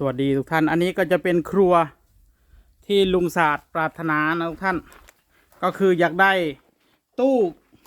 สวัสดีทุกท่าน อันนี้ก็จะเป็นครัวที่ลุงศาสตร์ปรารถนานะทุกท่าน ก็คืออยากได้ตู้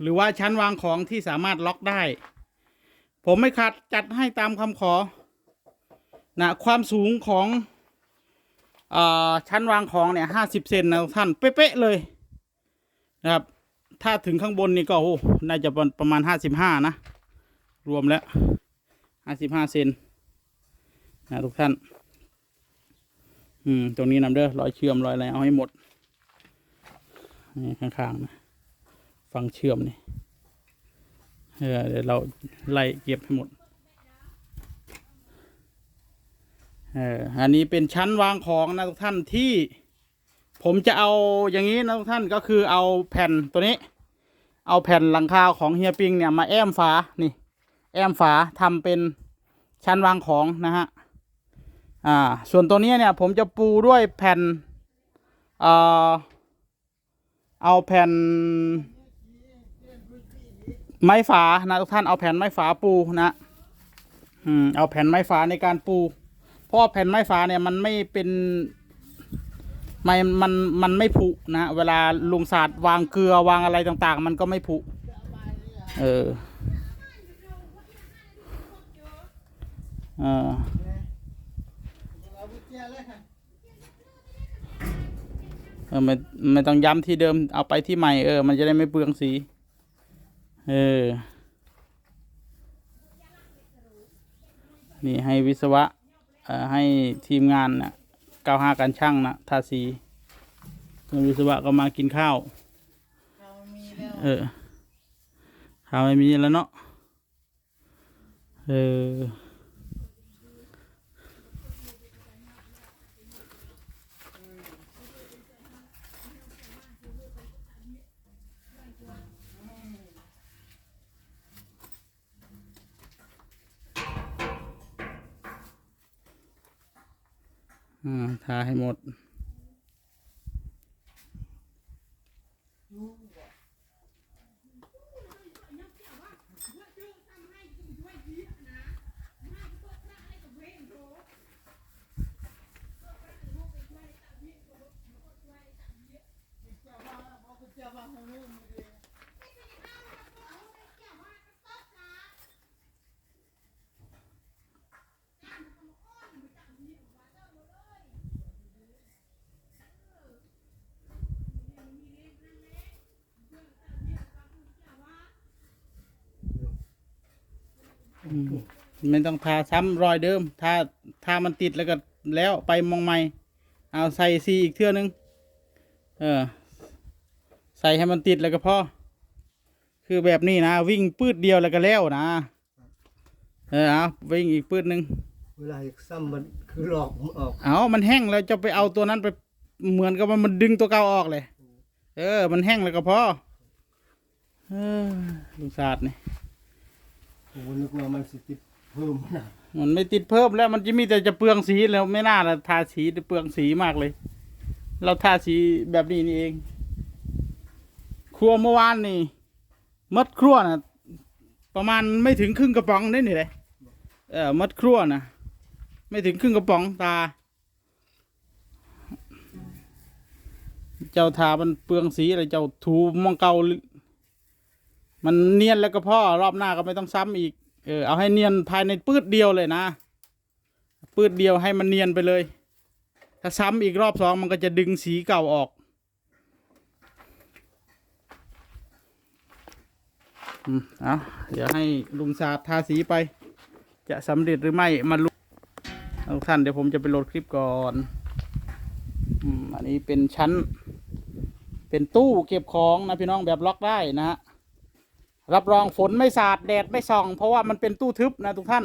หรือว่าชั้นวางของที่สามารถล็อกได้ ผมไม่ขัดจัดให้ตามคำขอนะความสูงของอาชั้นวางของเนี่ยห้าสิบเซนนะทุกท่านเป๊ะๆเลยนะครับ ถ้าถึงข้างบนนี่ก็โอ้น่าจะประมาณห้าสิบห้านะ รวมแล้วห้าสิบห้าเซน นะทุกท่าน อืม ตรงนี้นำเด้อรอยเชื่อมรอยอะไรเอาให้หมด นี่ข้างๆนะฟังเชื่อมนี่ เออเดี๋ยวเราไล่เก็บให้หมด เออ อันนี้เป็นชั้นวางของนะทุกท่านที่ ผมจะเอาอย่างนี้นะทุกท่านก็คือเอาแผ่นตัวนี้ เอาแผ่นหลังคาของเฮียปิงเนี่ยมาแอมฝา นี่ แอมฝาทำเป็นชั้นวางของนะฮะ อ่าส่วนตัวนี้เนี่ยผมจะปูด้วยแผ่นเอ่อเอาแผ่นไม้ฝานะทุกท่านเอาแผ่นไม้ฝาปูนะอืมเอาแผ่นไม้ฝาในการปู เพราะแผ่นไม้ฝาเนี่ยมันไม่เป็นไม่มันมันไม่ผุนะเวลาลุงศาสตร์วางเกลือวางอะไรต่างๆ มันก็ไม่ผุเออเออ เออไม่ไม่ต้องย้ำที่เดิมเอาไปที่ใหม่เออ มันจะได้ไม่เปลืองสี เออ นี่ให้วิศวะเอ่อให้ทีมงานนะเก้าห้าการช่างนะทาสีแล้ววิศวะก็มากินข้าวเออข้าวไม่มีแล้วเนาะเออ ทาให้หมด ไม่ต้องทาซ้ำรอยเดิมทาทามันติดแล้วก็แล้วไปมองใหม่เอาใส่ซีอีกเทื่อนึง เออ ใส่ให้มันติดแล้วก็พอคือแบบนี้นะ วิ่งปืดเดียวแล้วก็แล้วนะ เออเอาวิ่งอีกปืดหนึ่งเวลาซ้ำมันคือหลอกผมออกเอามันแห้งแล้วจะไปเอาตัวนั้นไปเหมือนกับว่ามันดึงตัวเก่าออกเลย เออ มันแห้งแล้วก็พอเออลูกศาสตร์นี่ ผมนึกว่ามันสิติดเพิ่มนะมันไม่ติดเพิ่มแล้วมันจะมีแต่จะเปลืองสีแล้วไม่น่าละทาสีเปลืองสีมากเลย เราทาสีแบบนี้นี่เอง ครัวเมื่อวานนี่มัดครัวนะประมาณไม่ถึงครึ่งกระป๋องได้นี่เลยเออมัดครัวนะไม่ถึงครึ่งกระป๋องตา เจ้าทามันเปลืองสีอะไรเจ้าถูมองเกา มันเนียนแล้วก็พ่อรอบหน้าก็ไม่ต้องซ้ำอีก เออเอาให้เนียนภายในปืดเดียวเลยนะ ปืดเดียวให้มันเนียนไปเลย ถ้าซ้ำอีกรอบสองมันก็จะดึงสีเก่าออก อืมเอาเดี๋ยวให้ลุงศาสตร์ทาสีไป จะสำเร็จหรือไม่มาลุทุกท่านเดี๋ยวผมจะไปโหลดคลิปก่อนอืมอันนี้เป็นชั้น เป็นตู้เก็บของนะพี่น้องแบบล็อกได้นะฮะ รับรองฝนไม่สาดแดดไม่ส่อง เพราะว่ามันเป็นตู้ทึบนะทุกท่าน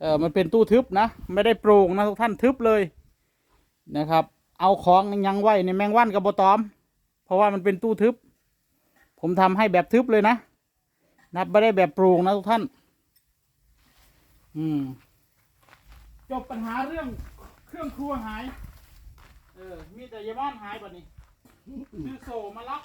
เออมันเป็นตู้ทึบนะ ไม่ได้โปร่งนะทุกท่านทึบเลยนะครับ เอาของยังไว้ในแมงวันกับบตอม เพราะว่ามันเป็นตู้ทึบ ผมทำให้แบบทึบเลยนะนับไม่ได้แบบโปร่งนะทุกท่าน อืมจบปัญหาเรื่องเครื่องครัวหาย เออ มีแต่ยายบ้านหายบัดนี้ซื้อโซมาล็อก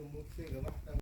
gemacht なの?